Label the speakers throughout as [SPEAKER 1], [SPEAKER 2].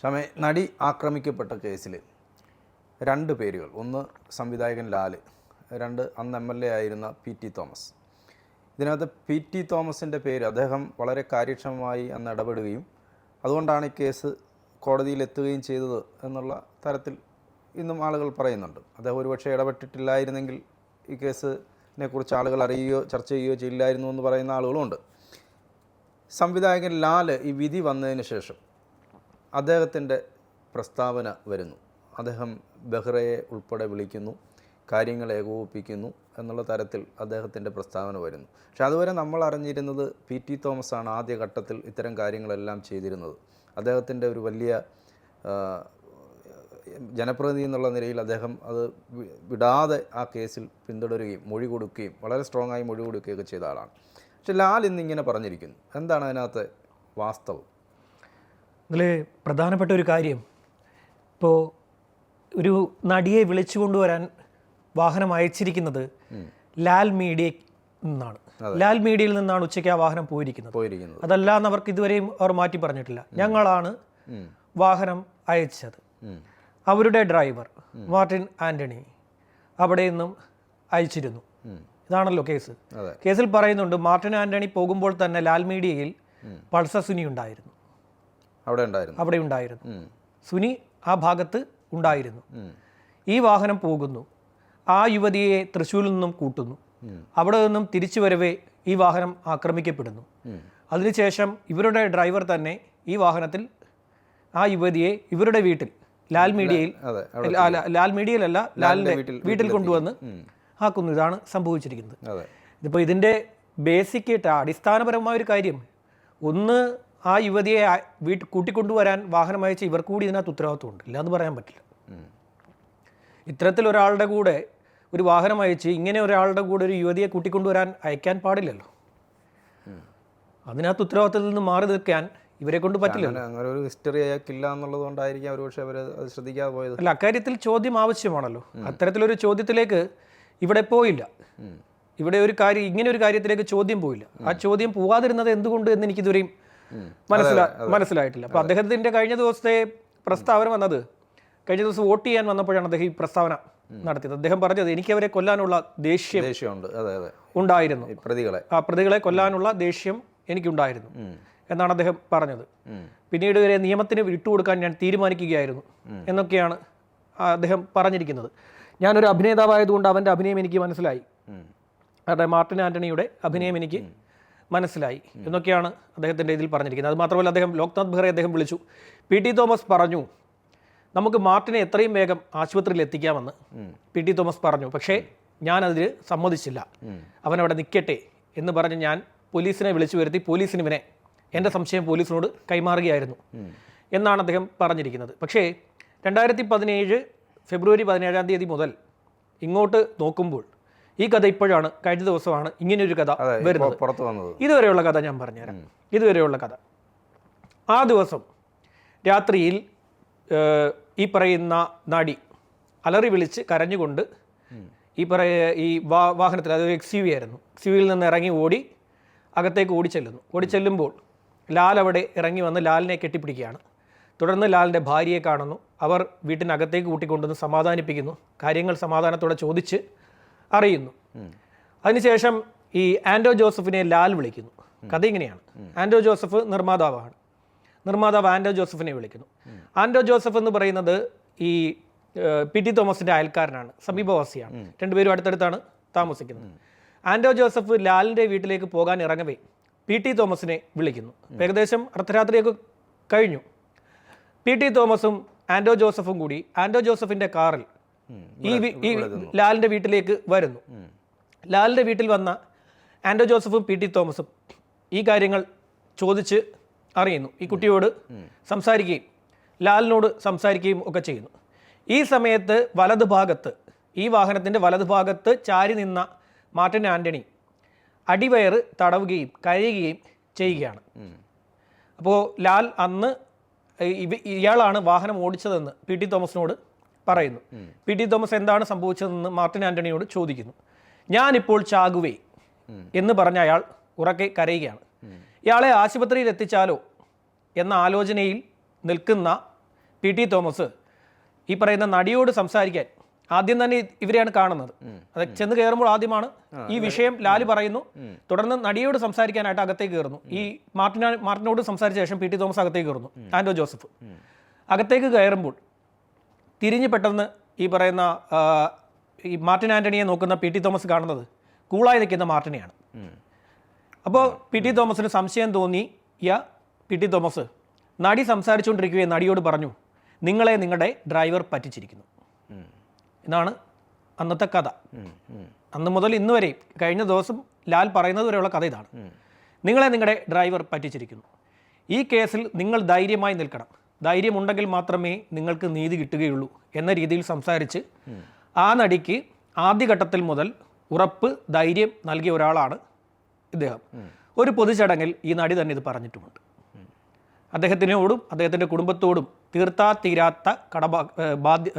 [SPEAKER 1] ഷമേ നടി ആക്രമിക്കപ്പെട്ട കേസിൽ രണ്ട് പേരുകൾ. ഒന്ന് സംവിധായകൻ ലാൽ രണ്ട് അന്ന് എം എൽ എ ആയിരുന്ന പി ടി തോമസ്. ഇതിനകത്ത് പി ടി തോമസിന്റെ പേര് അദ്ദേഹം വളരെ കാര്യക്ഷമമായി അന്ന് ഇടപെടുകയും അതുകൊണ്ടാണ് ഈ കേസ് കോടതിയിൽ എത്തുകയും ചെയ്തത് എന്നുള്ള തരത്തിൽ ഇന്നും ആളുകൾ പറയുന്നുണ്ട്. അദ്ദേഹം ഒരുപക്ഷെ ഇടപെട്ടിട്ടില്ലായിരുന്നെങ്കിൽ ഈ കേസിനെ കുറിച്ച് ആളുകൾ അറിയുകയോ ചർച്ച ചെയ്യുകയോ ചെയ്യില്ലായിരുന്നു എന്ന് പറയുന്ന ആളുകളുമുണ്ട്. സംവിധായകൻ ലാൽ ഈ വിധി വന്നതിന് ശേഷം അദ്ദേഹത്തിന്റെ പ്രസ്താവന വരുന്നു. അദ്ദേഹം ബെഹ്റയെ ഉൾപ്പെടെ വിളിക്കുന്നു കാര്യങ്ങൾ ഏകോപിപ്പിക്കുന്നു എന്നുള്ള തരത്തിൽ അദ്ദേഹത്തിന്റെ പ്രസ്താവന വരുന്നു. പക്ഷെ അതുവരെ നമ്മൾ അറിഞ്ഞിരുന്നത് പി ടി തോമസ് ആണ് ആദ്യഘട്ടത്തിൽ ഇത്തരം കാര്യങ്ങളെല്ലാം ചെയ്തിരുന്നത്. അദ്ദേഹത്തിന്റെ ഒരു വലിയ ജനപ്രതിനിധി എന്നുള്ള നിലയിൽ അദ്ദേഹം അത് വിടാതെ ആ കേസിൽ പിന്തുടരുകയും മൊഴി കൊടുക്കുകയും വളരെ സ്ട്രോങ് ആയി മൊഴി കൊടുക്കുകയൊക്കെ ചെയ്ത ആളാണ്. പക്ഷെ ലാൽ ഇന്നിങ്ങനെ പറഞ്ഞിരിക്കുന്നു. എന്താണ് അതിനകത്തെ വാസ്തവം?
[SPEAKER 2] അതിൽ പ്രധാനപ്പെട്ട ഒരു കാര്യം. ഇപ്പോൾ ഒരു നടിയെ വിളിച്ചു കൊണ്ടുവരാൻ വാഹനം അയച്ചിരിക്കുന്നത് ലാൽ മീഡിയ നിന്നാണ്. ലാൽ മീഡിയയിൽ നിന്നാണ് ഉച്ചയ്ക്ക് ആ വാഹനം പോയിരിക്കുന്നത്.
[SPEAKER 1] അതല്ലാന്ന്
[SPEAKER 2] അതല്ല അവർക്ക് ഇതുവരെയും അവർ മാറ്റി പറഞ്ഞിട്ടില്ല. ഞങ്ങളാണ് വാഹനം അയച്ചത്. അവരുടെ ഡ്രൈവർ മാർട്ടിൻ ആന്റണി അവിടെ നിന്നും അയച്ചിരുന്നു. ഇതാണല്ലോ കേസ്. കേസിൽ പറയുന്നുണ്ട് മാർട്ടിൻ ആന്റണി പോകുമ്പോൾ തന്നെ ലാൽ മീഡിയയിൽ പൾസസുനി ഉണ്ടായിരുന്നു
[SPEAKER 1] അവിടെ ഉണ്ടായിരുന്നു.
[SPEAKER 2] അവിടെ ഉണ്ടായിരുന്നു. സുനി ആ ഭാഗത്ത് ഉണ്ടായിരുന്നു. ഈ വാഹനം പോകുന്നു. ആ യുവതിയെ തൃശ്ശൂരിൽ നിന്നും കൂട്ടുന്നു. അവിടെ നിന്നും തിരിച്ചു വരവേ ഈ വാഹനം ആക്രമിക്കപ്പെടുന്നു. അതിനുശേഷം ഇവരുടെ ഡ്രൈവർ തന്നെ ഈ വാഹനത്തിൽ ആ യുവതിയെ ഇവരുടെ വീട്ടിൽ ലാൽ മീഡിയയിൽ ലാൽ മീഡിയയിലല്ല ലാലിന്റെ
[SPEAKER 1] വീട്ടിൽ-
[SPEAKER 2] കൊണ്ടുവന്ന് ആക്കുന്നു. ഇതാണ് സംഭവിച്ചിരിക്കുന്നത്. ഇതിപ്പോൾ ഇതിന്റെ ബേസിക് ആയിട്ട് അടിസ്ഥാനപരമായ ഒരു കാര്യം. ഒന്ന് ആ യുവതിയെ വീട്ടിൽ കൂട്ടിക്കൊണ്ടുവരാൻ വാഹനം അയച്ച് ഇവർക്ക് കൂടി ഇതിനകത്ത് ഉത്തരവാദിത്വമുണ്ട്. ഇല്ല എന്ന് പറയാൻ പറ്റില്ല. ഇത്തരത്തിലൊരാളുടെ കൂടെ ഒരു വാഹനം അയച്ച് ഇങ്ങനെ ഒരാളുടെ കൂടെ ഒരു യുവതിയെ കൂട്ടിക്കൊണ്ടുവരാൻ അയക്കാൻ പാടില്ലല്ലോ. അതിനകത്ത് ഉത്തരവാദിത്തത്തിൽ നിന്ന് മാറി നിൽക്കാൻ ഇവരെ കൊണ്ട് പറ്റില്ല
[SPEAKER 1] അങ്ങനെ ഒരു ഹിസ്റ്ററി അയാൾക്കില്ല എന്നുള്ളത് കൊണ്ടായിരിക്കും അവർ പക്ഷേ അവർ അത് ശ്രദ്ധിക്കാതെ പോയത്.
[SPEAKER 2] അല്ല അക്കാര്യത്തിൽ ചോദ്യം ആവശ്യമാണല്ലോ. അത്തരത്തിലൊരു ചോദ്യത്തിലേക്ക് ഇവിടെ പോയില്ല. ഇവിടെ ഒരു കാര്യം ഇങ്ങനെ ഒരു കാര്യത്തിലേക്ക് ചോദ്യം പോയില്ല. ആ ചോദ്യം പോകാതിരുന്നത് എന്തുകൊണ്ട് എന്ന് എനിക്ക് ഇതുവരെയും മനസ്സിലാ മനസ്സിലായിട്ടില്ല. അപ്പൊ അദ്ദേഹത്തിന്റെ കഴിഞ്ഞ ദിവസത്തെ പ്രസ്താവന വന്നത് കഴിഞ്ഞ ദിവസം വോട്ട് ചെയ്യാൻ വന്നപ്പോഴാണ് അദ്ദേഹം ഈ പ്രസ്താവന നടത്തിയത്. അദ്ദേഹം പറഞ്ഞത് എനിക്ക് അവരെ കൊല്ലാനുള്ള ദേഷ്യം
[SPEAKER 1] ദേഷ്യമുണ്ട്.
[SPEAKER 2] ഉണ്ടായിരുന്നു.
[SPEAKER 1] പ്രതികളെ.
[SPEAKER 2] ആ പ്രതികളെ കൊല്ലാനുള്ള ദേഷ്യം എനിക്കുണ്ടായിരുന്നു. എന്നാണ് അദ്ദേഹം പറഞ്ഞത്. പിന്നീട് ഇവരെ നിയമത്തിന് വിട്ടുകൊടുക്കാൻ ഞാൻ തീരുമാനിക്കുകയായിരുന്നു എന്നൊക്കെയാണ് അദ്ദേഹം പറഞ്ഞിരിക്കുന്നത്. ഞാനൊരു അഭിനേതാവായതുകൊണ്ട് അവന്റെ അഭിനയം എനിക്ക് മനസ്സിലായി.
[SPEAKER 1] അതായത്
[SPEAKER 2] അവരുടെ മാർട്ടിൻ ആന്റണിയുടെ അഭിനയം എനിക്ക് മനസ്സിലായി എന്നൊക്കെയാണ് അദ്ദേഹത്തിന്റെ ഇതിൽ പറഞ്ഞിരിക്കുന്നത്. അതുമാത്രമല്ല അദ്ദേഹം ലോക്നാഥ് ബെഹ്റെ അദ്ദേഹം വിളിച്ചു. പി ടി തോമസ് പറഞ്ഞു നമുക്ക് മാർട്ടിനെ എത്രയും വേഗം ആശുപത്രിയിൽ എത്തിക്കാമെന്ന്. പി ടി തോമസ് പറഞ്ഞു പക്ഷേ ഞാൻ ഞാനതിൽ സമ്മതിച്ചില്ല. അവൻ അവിടെ നിൽക്കട്ടെ എന്ന് പറഞ്ഞ് ഞാൻ പോലീസിനെ വിളിച്ചു വരുത്തി പോലീസിന് ഇവനെ എന്റെ സംശയം പോലീസിനോട് കൈമാറുകയായിരുന്നു എന്നാണ് അദ്ദേഹം പറഞ്ഞിരിക്കുന്നത്. പക്ഷേ രണ്ടായിരത്തി പതിനേഴ് ഫെബ്രുവരി പതിനേഴാം തീയതി മുതൽ ഇങ്ങോട്ട് നോക്കുമ്പോൾ ഈ കഥ ഇപ്പോഴാണ് കഴിഞ്ഞ ദിവസമാണ് ഇങ്ങനെയൊരു കഥ വരുന്നത്.
[SPEAKER 1] പുറത്തു വന്നത്.
[SPEAKER 2] ഇതുവരെയുള്ള കഥ ഞാൻ പറഞ്ഞുതരാം. ഇതുവരെയുള്ള കഥ. ആ ദിവസം രാത്രിയിൽ ഈ പറയുന്ന നടി അലറി വിളിച്ച് കരഞ്ഞുകൊണ്ട് ഈ പറയ ഈ വാ വാഹനത്തിൽ അതൊരു എക്സ് യു വി ആയിരുന്നു. എക്സ് യു വിയിൽ നിന്ന് ഇറങ്ങി ഓടി അകത്തേക്ക് ഓടിച്ചെല്ലുന്നു. ഓടിച്ചെല്ലുമ്പോൾ ലാൽ അവിടെ ഇറങ്ങി വന്ന് ലാലിനെ കെട്ടിപ്പിടിക്കുകയാണ്. തുടർന്ന് ലാലിന്റെ ഭാര്യയെ കാണുന്നു. അവർ വീട്ടിനകത്തേക്ക് കൂട്ടിക്കൊണ്ടുവന്ന് സമാധാനിപ്പിക്കുന്നു. കാര്യങ്ങൾ സമാധാനത്തോടെ ചോദിച്ച് അറിയുന്നു. അതിനുശേഷം ഈ ആൻഡോ ജോസഫിനെ ലാൽ വിളിക്കുന്നു. കഥ ഇങ്ങനെയാണ്. ആൻഡോ ജോസഫ് നിർമ്മാതാവാണ്. നിർമ്മാതാവ് ആൻഡോ ജോസഫിനെ വിളിക്കുന്നു. ആൻഡോ ജോസഫ് എന്ന് പറയുന്നത് ഈ പി ടി തോമസിന്റെ അയൽക്കാരനാണ്. സമീപവാസിയാണ്. രണ്ടുപേരും അടുത്തടുത്താണ് താമസിക്കുന്നത്. ആൻഡോ ജോസഫ് ലാലിന്റെ വീട്ടിലേക്ക് പോകാൻ ഇറങ്ങവേ പി ടി തോമസിനെ വിളിക്കുന്നു. ഏകദേശം അർദ്ധരാത്രിയൊക്കെ കഴിഞ്ഞു. പി ടി തോമസും ആൻഡോ ജോസഫും കൂടി ആൻഡോ ജോസഫിന്റെ കാറിൽ ഈ ഈ ലാലിന്റെ വീട്ടിലേക്ക് വരുന്നു. ലാലിന്റെ വീട്ടിൽ വന്ന ആൻഡോ ജോസഫും പി ടി തോമസും ഈ കാര്യങ്ങൾ ചോദിച്ച് അറിയുന്നു. ഈ കുട്ടിയോട് സംസാരിക്കുകയും ലാലിനോട് സംസാരിക്കുകയും ഒക്കെ ചെയ്യുന്നു. ഈ സമയത്ത് വലതുഭാഗത്ത് ഈ വാഹനത്തിന്റെ വലതുഭാഗത്ത് ചാരി നിന്ന മാർട്ടിൻ ആന്റണി അടിവയറ് തടവുകയും കരയുകയും ചെയ്യുകയാണ്. അപ്പോൾ ലാൽ അന്ന് ഇയാളാണ് വാഹനം ഓടിച്ചതെന്ന് പി ടി തോമസിനോട് പറയുന്നു. പി ടി തോമസ് എന്താണ് സംഭവിച്ചതെന്ന് മാർട്ടിൻ ആന്റണിയോട് ചോദിക്കുന്നു. ഞാനിപ്പോൾ ചാകുവേ എന്ന് പറഞ്ഞ അയാൾ ഉറക്കെ കരയുകയാണ്. ഇയാളെ ആശുപത്രിയിൽ എത്തിച്ചാലോ എന്ന ആലോചനയിൽ നിൽക്കുന്ന പി ടി തോമസ് ഈ പറയുന്ന നടിയോട് സംസാരിക്കാൻ ആദ്യം തന്നെ ഇവരെയാണ് കാണുന്നത്. അത് ചെന്ന് കയറുമ്പോൾ ആദ്യമാണ് ഈ വിഷയം ലാൽ പറയുന്നു. തുടർന്ന് നടിയോട് സംസാരിക്കാനായിട്ട് അകത്തേക്ക് കയറുന്നു. ഈ മാർട്ടിന മാർട്ടിനോട് സംസാരിച്ച ശേഷം പി ടി തോമസ് അകത്തേക്ക് കയറുന്നു. ആൻഡോ ജോസഫ്. അകത്തേക്ക് കയറുമ്പോൾ തിരിഞ്ഞ് പെട്ടെന്ന് ഈ പറയുന്ന ഈ മാർട്ടിൻ ആന്റണിയെ നോക്കുന്ന പി ടി തോമസ് കാണുന്നത് കൂളായി നിൽക്കുന്ന മാർട്ടിനെയാണ്. അപ്പോൾ പി ടി തോമസിന് സംശയം തോന്നി യ പി ടി തോമസ് നടി സംസാരിച്ചുകൊണ്ടിരിക്കുകയും നടിയോട് പറഞ്ഞു നിങ്ങളെ നിങ്ങളുടെ ഡ്രൈവർ പറ്റിച്ചിരിക്കുന്നു. ഇതാണ് അന്നത്തെ കഥ. അന്ന് മുതൽ ഇന്ന് വരെ കഴിഞ്ഞ ദിവസം ലാൽ പറയുന്നത് വരെയുള്ള കഥ ഇതാണ്. നിങ്ങളെ നിങ്ങളുടെ ഡ്രൈവർ പറ്റിച്ചിരിക്കുന്നു. ഈ കേസിൽ നിങ്ങൾ ധൈര്യമായി നിൽക്കണം. ധൈര്യമുണ്ടെങ്കിൽ മാത്രമേ നിങ്ങൾക്ക് നീതി കിട്ടുകയുള്ളൂ എന്ന രീതിയിൽ സംസാരിച്ച് ആ നടിക്ക് ആദ്യഘട്ടത്തിൽ മുതൽ ഉറപ്പ് ധൈര്യം നൽകിയ ഒരാളാണ് ഇദ്ദേഹം. ഒരു പൊതുചടങ്ങിൽ ഈ നടി തന്നെ ഇത് പറഞ്ഞിട്ടുമുണ്ട്. അദ്ദേഹത്തിനോടും അദ്ദേഹത്തിന്റെ കുടുംബത്തോടും തീർത്താ തീരാത്ത കടബാ ബാധ്യ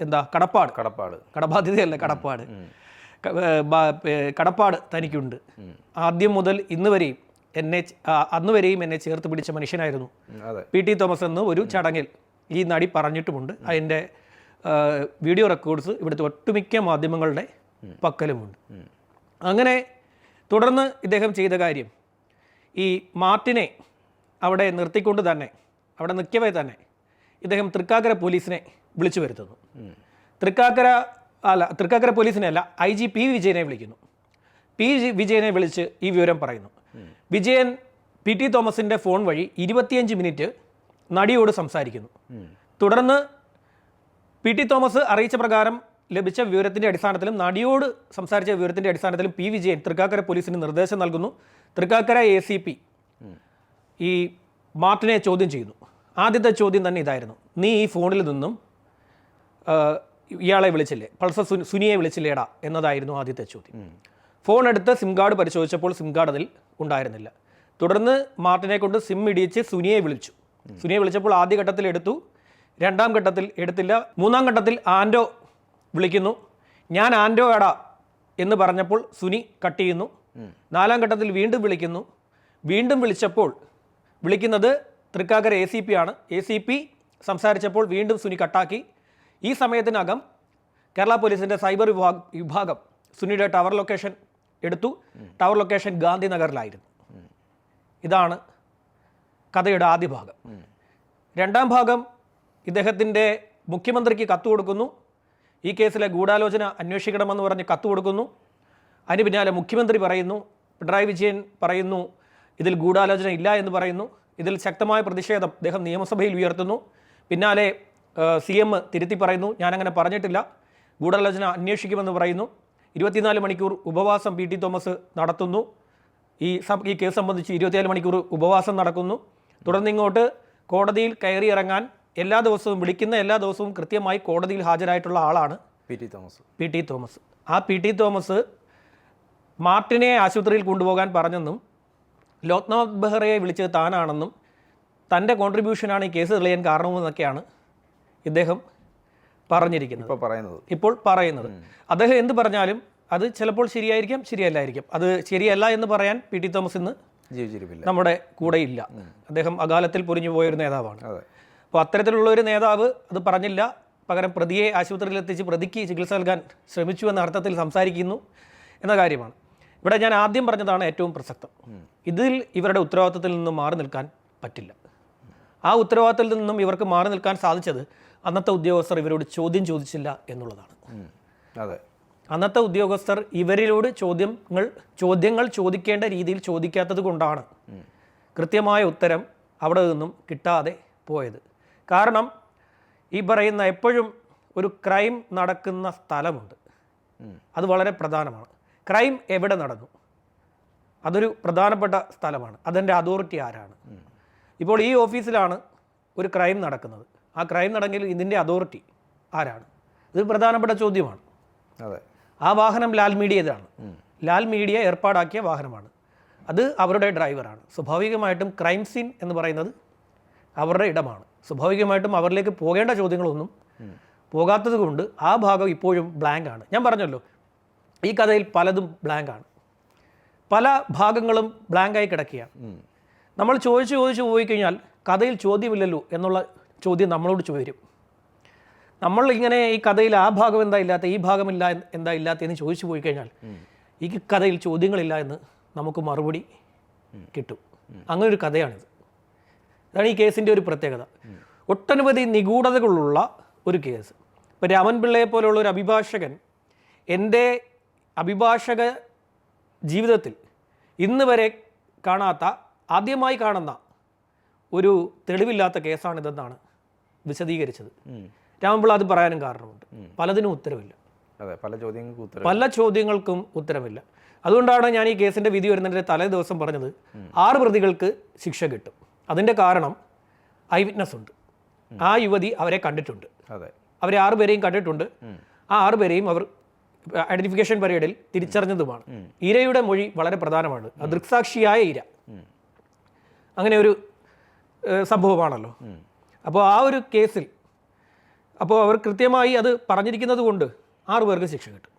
[SPEAKER 2] എന്താ കടപ്പാട്.
[SPEAKER 1] കടപ്പാട്.
[SPEAKER 2] കടബാധ്യതയല്ല കടപ്പാട്. കടപ്പാട് തനിക്കുണ്ട്. ആദ്യം മുതൽ ഇന്ന് വരെയും എന്നെ അന്ന് വരെയും എന്നെ ചേർത്ത് പിടിച്ച മനുഷ്യനായിരുന്നു. പി ടി തോമസ് എന്ന് ഒരു ചടങ്ങിൽ ഈ നടി പറഞ്ഞിട്ടുമുണ്ട്. അതിന്റെ വീഡിയോ റെക്കോർഡ്സ് ഇവിടുത്തെ ഒട്ടുമിക്ക മാധ്യമങ്ങളുടെ പക്കലുമുണ്ട്. അങ്ങനെ തുടർന്ന് ഇദ്ദേഹം ചെയ്ത കാര്യം ഈ മാർട്ടിനെ അവിടെ നിർത്തിക്കൊണ്ട് തന്നെ അവിടെ നിൽക്കവേ തന്നെ ഇദ്ദേഹം തൃക്കാക്കര പോലീസിനെ വിളിച്ചു വരുത്തുന്നു. തൃക്കാക്കര അല്ല തൃക്കാക്കര പോലീസിനെ അല്ല ഐ ജി പി വിജയനെ വിളിക്കുന്നു. പി വിജയനെ വിളിച്ച് ഈ വിവരം പറയുന്നു. വിജയൻ പി ടി തോമസിന്റെ ഫോൺ വഴി ഇരുപത്തിയഞ്ച് മിനിറ്റ് നടിയോട് സംസാരിക്കുന്നു. തുടർന്ന് പി ടി തോമസ് അറിയിച്ച പ്രകാരം ലഭിച്ച വിവരത്തിന്റെ അടിസ്ഥാനത്തിലും നടിയോട് സംസാരിച്ച വിവരത്തിന്റെ അടിസ്ഥാനത്തിലും പി വിജയൻ തൃക്കാക്കര പോലീസിന് നിർദ്ദേശം നൽകുന്നു. തൃക്കാക്കര എ സി പി ഈ മാർട്ടിനെ ചോദ്യം ചെയ്യുന്നു. ആദ്യത്തെ ചോദ്യം തന്നെ ഇതായിരുന്നു. നീ ഈ ഫോണിൽ നിന്നും ഇയാളെ വിളിച്ചില്ലേ? പൾസർ സുനി സുനിയെ വിളിച്ചില്ലേടാ എന്നതായിരുന്നു ആദ്യത്തെ ചോദ്യം. ഫോൺ എടുത്ത് സിം കാർഡ് പരിശോധിച്ചപ്പോൾ സിം കാർഡ് അതിൽ ഉണ്ടായിരുന്നില്ല. തുടർന്ന് മാർട്ടിനെ കൊണ്ട് സിം ഇടിയിച്ച് സുനിയെ വിളിച്ചു. സുനിയെ വിളിച്ചപ്പോൾ ആദ്യ ഘട്ടത്തിൽ എടുത്തു രണ്ടാം ഘട്ടത്തിൽ എടുത്തില്ല മൂന്നാം ഘട്ടത്തിൽ ആൻഡോ വിളിക്കുന്നു. ഞാൻ ആൻഡോ എടാ എന്ന് പറഞ്ഞപ്പോൾ സുനി കട്ട് ചെയ്യുന്നു. നാലാം ഘട്ടത്തിൽ വീണ്ടും വിളിക്കുന്നു. വീണ്ടും വിളിച്ചപ്പോൾ വിളിക്കുന്നത് തൃക്കാക്കര എ സി പി ആണ്. എ സി പി സംസാരിച്ചപ്പോൾ വീണ്ടും സുനി കട്ടാക്കി. ഈ സമയത്തിനകം കേരള പോലീസിന്റെ സൈബർ വിഭാഗം വിഭാഗം സുനിയുടെ ടവർ ലൊക്കേഷൻ എടുത്തു. ടവർ ലൊക്കേഷൻ ഗാന്ധിനഗറിലായിരുന്നു. ഇതാണ് കഥയുടെ ആദ്യ ഭാഗം. രണ്ടാം ഭാഗം ഇദ്ദേഹത്തിന്റെ മുഖ്യമന്ത്രിക്ക് കത്ത് കൊടുക്കുന്നു. ഈ കേസിലെ ഗൂഢാലോചന അന്വേഷിക്കണമെന്ന് പറഞ്ഞ് കത്ത് കൊടുക്കുന്നു. അതിന് പിന്നാലെ മുഖ്യമന്ത്രി പറയുന്നു പിണറായി വിജയൻ പറയുന്നു ഇതിൽ ഗൂഢാലോചന ഇല്ല എന്ന് പറയുന്നു. ഇതിൽ ശക്തമായ പ്രതിഷേധം അദ്ദേഹം നിയമസഭയിൽ ഉയർത്തുന്നു. പിന്നാലെ സി എം തിരുത്തി പറയുന്നു ഞാനങ്ങനെ പറഞ്ഞിട്ടില്ല. ഗൂഢാലോചന അന്വേഷിക്കുമെന്ന് പറയുന്നു. ഇരുപത്തിനാല് മണിക്കൂർ ഉപവാസം പി ടി തോമസ് നടത്തുന്നു. ഈ ഈ കേസ് സംബന്ധിച്ച് ഇരുപത്തിനാല് മണിക്കൂർ ഉപവാസം നടക്കുന്നു. തുടർന്ന് ഇങ്ങോട്ട് കോടതിയിൽ കയറി ഇറങ്ങാൻ എല്ലാ ദിവസവും വിളിക്കുന്ന എല്ലാ ദിവസവും കൃത്യമായി കോടതിയിൽ ഹാജരായിട്ടുള്ള ആളാണ്
[SPEAKER 1] P T Thomas.
[SPEAKER 2] P T Thomas. ആ പി ടി തോമസ് മാർട്ടിനെ ആശുപത്രിയിൽ കൊണ്ടുപോകാൻ പറഞ്ഞെന്നും ലോക്നാഥ് ബെഹ്റയെ വിളിച്ചത് താനാണെന്നും തന്റെ കോൺട്രിബ്യൂഷനാണ് ഈ കേസ് തെളിയാൻ കാരണമെന്നൊക്കെയാണ് ഇദ്ദേഹം പറഞ്ഞിരിക്കുന്നത്.
[SPEAKER 1] ഇപ്പോൾ പറയുന്നത്.
[SPEAKER 2] ഇപ്പോൾ പറയുന്നത്. അദ്ദേഹം എന്ത് പറഞ്ഞാലും അത് ചിലപ്പോൾ ശരിയായിരിക്കാം ശരിയല്ലായിരിക്കാം. അത് ശരിയല്ല എന്ന് പറയാൻ പി ടി തോമസ് ഇന്ന്
[SPEAKER 1] ജീവിച്ചിരിപ്പില്ല.
[SPEAKER 2] നമ്മുടെ കൂടെയില്ല ഇല്ല. അദ്ദേഹം അകാലത്തിൽ പൊരിഞ്ഞു പോയൊരു നേതാവാണ്. അപ്പോൾ അത്തരത്തിലുള്ള ഒരു നേതാവ് അത് പറഞ്ഞില്ല. പകരം പ്രതിയെ ആശുപത്രിയിൽ എത്തിച്ച് പ്രതിക്ക് ചികിത്സ നൽകാൻ ശ്രമിച്ചു എന്ന അർത്ഥത്തിൽ സംസാരിക്കുന്നു എന്ന കാര്യമാണ്. ഇവിടെ ഞാൻ ആദ്യം പറഞ്ഞതാണ് ഏറ്റവും പ്രസക്തം. ഇതിൽ ഇവരുടെ ഉത്തരവാദിത്തത്തിൽ നിന്നും മാറി നിൽക്കാൻ പറ്റില്ല. ആ ഉത്തരവാദിത്തത്തിൽ നിന്നും ഇവർക്ക് മാറി നിൽക്കാൻ സാധിച്ചത് അന്നത്തെ ഉദ്യോഗസ്ഥർ ഇവരോട് ചോദ്യം ചോദിച്ചില്ല എന്നുള്ളതാണ്.
[SPEAKER 1] അതെ.
[SPEAKER 2] അന്നത്തെ ഉദ്യോഗസ്ഥർ ഇവരിലോട് ചോദ്യങ്ങൾ ചോദ്യങ്ങൾ ചോദിക്കേണ്ട രീതിയിൽ ചോദിക്കാത്തത് കൊണ്ടാണ് കൃത്യമായ ഉത്തരം അവിടെ നിന്നും കിട്ടാതെ പോയത്. കാരണം ഈ പറയുന്ന എപ്പോഴും ഒരു ക്രൈം നടക്കുന്ന സ്ഥലമുണ്ട്. അത് വളരെ പ്രധാനമാണ്. ക്രൈം എവിടെ നടന്നു? അതൊരു പ്രധാനപ്പെട്ട സ്ഥലമാണ്. അതിന്റെ അതോറിറ്റി ആരാണ്? ഇപ്പോൾ ഈ ഓഫീസിലാണ് ഒരു ക്രൈം നടക്കുന്നത്. ആ ക്രൈം നടന്നെങ്കിൽ ഇതിന്റെ അതോറിറ്റി ആരാണ്? ഇത് പ്രധാനപ്പെട്ട ചോദ്യമാണ്.
[SPEAKER 1] അതെ.
[SPEAKER 2] ആ വാഹനം ലാൽ മീഡിയതാണ് ലാൽ മീഡിയ ഏർപ്പാടാക്കിയ വാഹനമാണ്. അത് അവരുടെ ഡ്രൈവറാണ്. സ്വാഭാവികമായിട്ടും ക്രൈം സീൻ എന്ന് പറയുന്നത് അവരുടെ ഇടമാണ്. സ്വാഭാവികമായിട്ടും അവരിലേക്ക് പോകേണ്ട ചോദ്യങ്ങളൊന്നും പോകാത്തത് കൊണ്ട് ആ ഭാഗം ഇപ്പോഴും ബ്ലാങ്ക് ആണ്. ഞാൻ പറഞ്ഞല്ലോ ഈ കഥയിൽ പലതും ബ്ലാങ്ക് ആണ്. പല ഭാഗങ്ങളും ബ്ലാങ്കായി കിടക്കുകയാണ്. നമ്മൾ ചോദിച്ച് ചോദിച്ച് പോയി കഴിഞ്ഞാൽ കഥയിൽ ചോദ്യമില്ലല്ലോ എന്നുള്ള ചോദ്യം നമ്മളോട് ചോദിക്കും നമ്മൾ ഇങ്ങനെ ഈ കഥയിൽ ആ ഭാഗം എന്താ ഇല്ലാത്ത ഈ ഭാഗമില്ല എന്താ ഇല്ലാത്ത എന്ന് ചോദിച്ചു പോയി കഴിഞ്ഞാൽ ഈ കഥയിൽ ചോദ്യങ്ങളില്ല എന്ന് നമുക്ക് മറുപടി കിട്ടും. അങ്ങനെ ഒരു കഥയാണിത്. അതാണ് ഈ കേസിന്റെ ഒരു പ്രത്യേകത. ഒട്ടനവധി നിഗൂഢതകളുള്ള ഒരു കേസ്. ഇപ്പോൾ രാമൻ പിള്ളയെ പോലുള്ള ഒരു അഭിഭാഷകൻ എന്റെ അഭിഭാഷക ജീവിതത്തിൽ ഇന്ന് വരെ കാണാത്ത ആദ്യമായി കാണുന്ന ഒരു തെളിവില്ലാത്ത കേസാണിതെന്നാണ് വിശദീകരിച്ചത്. രാമൻപിള്ള അത് പറയാനും കാരണമുണ്ട്. പലതിനും ഉത്തരവില്ല.
[SPEAKER 1] അതെ പല ചോദ്യങ്ങൾക്ക് ഉത്തരം
[SPEAKER 2] പല ചോദ്യങ്ങൾക്കും ഉത്തരവില്ല. അതുകൊണ്ടാണ് ഞാൻ ഈ കേസിന്റെ വിധി വരുന്നതിന്റെ തലേ ദിവസം പറഞ്ഞത് ആറ് പ്രതികൾക്ക് ശിക്ഷ കിട്ടും. അതിന്റെ കാരണം ഐ വിറ്റ്നസ് ഉണ്ട് ആ യുവതി അവരെ കണ്ടിട്ടുണ്ട്.
[SPEAKER 1] അതെ.
[SPEAKER 2] അവരെ ആറ് പേരെയും കണ്ടിട്ടുണ്ട്. ആ ആറുപേരെയും അവർ ഐഡന്റിഫിക്കേഷൻ പരേഡിൽ തിരിച്ചറിഞ്ഞതുമാണ്. ഇരയുടെ മൊഴി വളരെ പ്രധാനമാണ്. ദൃക്സാക്ഷിയായ ഇര. അങ്ങനെ ഒരു സംഭവമാണല്ലോ. അപ്പോൾ ആ ഒരു കേസിൽ അപ്പോൾ അവർ കൃത്യമായി അത് പറഞ്ഞിരിക്കുന്നത് കൊണ്ട് ആറ് പേർക്ക് ശിക്ഷ കിട്ടും.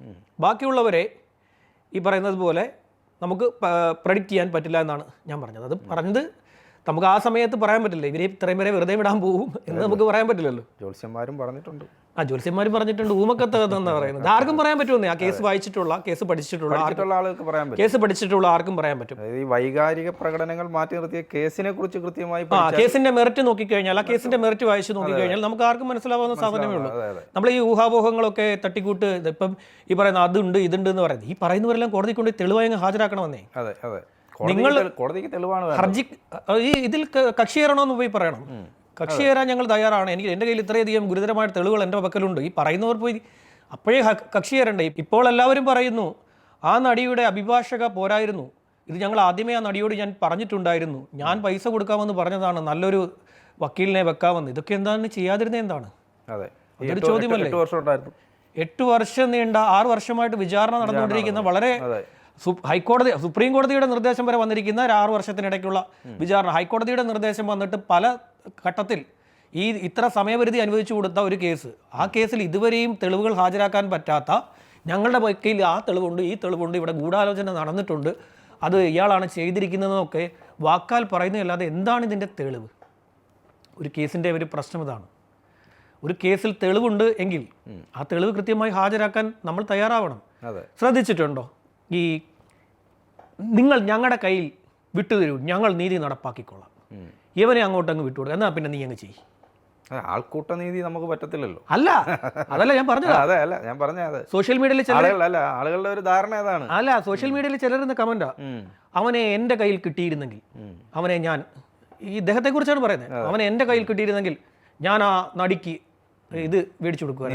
[SPEAKER 2] ബാക്കിയുള്ളവരെ ഈ പറയുന്നത് പോലെ നമുക്ക് പ്രഡിക്റ്റ് ചെയ്യാൻ പറ്റില്ല എന്നാണ് ഞാൻ പറഞ്ഞത്. അത് പറഞ്ഞത് നമുക്ക് ആ സമയത്ത് പറയാൻ പറ്റില്ല. ഇവരെ ഇത്രയും വരെ വെറുതെ വിടാൻ പോകും എന്ന് നമുക്ക് പറയാൻ പറ്റില്ലല്ലോ.
[SPEAKER 1] ജ്യോത്സ്യന്മാരും പറഞ്ഞിട്ടുണ്ട്.
[SPEAKER 2] ആ ജ്യോത്സ്യന്മാർ പറഞ്ഞിട്ടുണ്ട് ഊമക്കത്ത് എന്നാ പറയുന്നത്. ആർക്കും പറയാൻ പറ്റുമെന്നേ. ആ കേസ് വായിച്ചിട്ടുള്ള കേസ് പഠിച്ചിട്ടുള്ള
[SPEAKER 1] ആൾക്ക് പറയാൻ പറ്റും.
[SPEAKER 2] കേസ് പഠിച്ചിട്ടുള്ള ആർക്കും പറയാൻ പറ്റും.
[SPEAKER 1] ഈ വൈകാരിക പ്രകടനങ്ങൾ മാറ്റി നിർത്തിയ കേസിനെ കുറിച്ച് കൃത്യമായി
[SPEAKER 2] ആ കേസിന്റെ മെറിറ്റ് നോക്കിക്കഴിഞ്ഞാൽ ആ കേസിന്റെ മെറിറ്റ് വായിച്ച് നോക്കിക്കഴിഞ്ഞാൽ നമുക്ക് ആർക്കും മനസ്സിലാവുന്ന സാധനമേ ഉള്ളൂ. നമ്മൾ ഈ ഊഹാപോഹങ്ങളൊക്കെ തട്ടിക്കൂട്ട് ഇപ്പം ഈ പറയുന്ന അതുണ്ട് ഇതുണ്ട് എന്ന് പറയുന്നത്. ഈ പറയുന്നവരെല്ലാം കോടതി കൊണ്ട് തെളിവായി ഹാജരാക്കണമെന്നേ.
[SPEAKER 1] അതെ അതെ. നിങ്ങൾ കോടതിക്ക് തെളിവാണ്
[SPEAKER 2] ഹർജി ഈ ഇതിൽ കക്ഷി ചേരണമെന്ന് പോയി പറയണം. കക്ഷി ചേരാൻ ഞങ്ങൾ തയ്യാറാണ്. എനിക്ക് എന്റെ കയ്യിൽ ഇത്രയധികം ഗുരുതരമായ തെളിവുകൾ എന്റെ പക്കലുണ്ട്. ഈ പറയുന്നവർ പോയി അപ്പോഴേ കക്ഷി ചേരണ്ടേ ഇപ്പോൾ എല്ലാവരും പറയുന്നു ആ നടിയുടെ അഭിഭാഷക പോരായിരുന്നു. ഇത് ഞങ്ങൾ ആദ്യമേ ആ നടിയോട് ഞാൻ പറഞ്ഞിട്ടുണ്ടായിരുന്നു. ഞാൻ പൈസ കൊടുക്കാമെന്ന് പറഞ്ഞതാണ്. നല്ലൊരു വക്കീലിനെ വെക്കാമെന്ന്. ഇതൊക്കെ എന്താണ് ചെയ്യാതിരുന്നത് എന്താണ്?
[SPEAKER 1] അതെ.
[SPEAKER 2] അതൊരു ചോദ്യമല്ലേ?
[SPEAKER 1] എട്ട് വർഷം ഉണ്ടായിരുന്നു
[SPEAKER 2] എട്ട് വർഷം നീണ്ട ആറ് വർഷമായിട്ട് വിചാരണ നടന്നുകൊണ്ടിരിക്കുന്ന വളരെ ഹൈക്കോടതി സുപ്രീം കോടതിയുടെ നിർദ്ദേശം വരെ വന്നിരിക്കുന്ന ഒരു ആറ് വർഷത്തിനിടയ്ക്കുള്ള വിചാരണ. ഹൈക്കോടതിയുടെ നിർദ്ദേശം വന്നിട്ട് പല ഘട്ടത്തിൽ ഈ ഇത്ര സമയപരിധി അനുവദിച്ചു കൊടുത്ത ഒരു കേസ് ആ കേസിൽ ഇതുവരെയും തെളിവുകൾ ഹാജരാക്കാൻ പറ്റാത്ത ഞങ്ങളുടെ വക്കീൽ ആ തെളിവുണ്ട് ഈ തെളിവുണ്ട് ഇവിടെ ഗൂഢാലോചന നടന്നിട്ടുണ്ട് അത് ഇയാളാണ് ചെയ്തിരിക്കുന്നതെന്നൊക്കെ വാക്കാൽ പറയുന്നതല്ലാതെ എന്താണ് ഇതിന്റെ തെളിവ്? ഒരു കേസിന്റെ ഒരു പ്രശ്നം ഇതാണ്. ഒരു കേസിൽ തെളിവുണ്ട് എങ്കിൽ ആ തെളിവ് കൃത്യമായി ഹാജരാക്കാൻ നമ്മൾ തയ്യാറാവണം. ശ്രദ്ധിച്ചിട്ടുണ്ടോ? ഈ നിങ്ങൾ ഞങ്ങളുടെ കയ്യിൽ വിട്ടുതരൂ ഞങ്ങൾ നീതി നടപ്പാക്കിക്കൊള്ളാം. ഇവനെ അങ്ങോട്ട് അങ്ങ് വിട്ടു വിട്ടുകൊടുക്കുക എന്നാൽ പിന്നെ നീ അങ്ങ് ചെയ്യും.
[SPEAKER 1] ആൾക്കൂട്ട നീതി നമുക്ക് പറ്റത്തില്ലല്ലോ.
[SPEAKER 2] അല്ല അതല്ല ഞാൻ പറഞ്ഞത്.
[SPEAKER 1] അതെ അല്ല ഞാൻ പറഞ്ഞത്
[SPEAKER 2] സോഷ്യൽ മീഡിയയിൽ
[SPEAKER 1] അല്ല ആളുകളുടെ ഒരു ധാരണ ഏതാണ്
[SPEAKER 2] അല്ല സോഷ്യൽ മീഡിയയിൽ ചിലരുന്ന
[SPEAKER 1] കമന്റാ
[SPEAKER 2] അവനെ എന്റെ കയ്യിൽ കിട്ടിയിരുന്നെങ്കിൽ അവനെ ഞാൻ ഈ ഇദ്ദേഹത്തെ കുറിച്ചാണ് പറയുന്നത് അവനെ എന്റെ കയ്യിൽ കിട്ടിയിരുന്നെങ്കിൽ ഞാൻ ആ നടിക്ക് ഇത് മേടിച്ചു
[SPEAKER 1] കൊടുക്കുക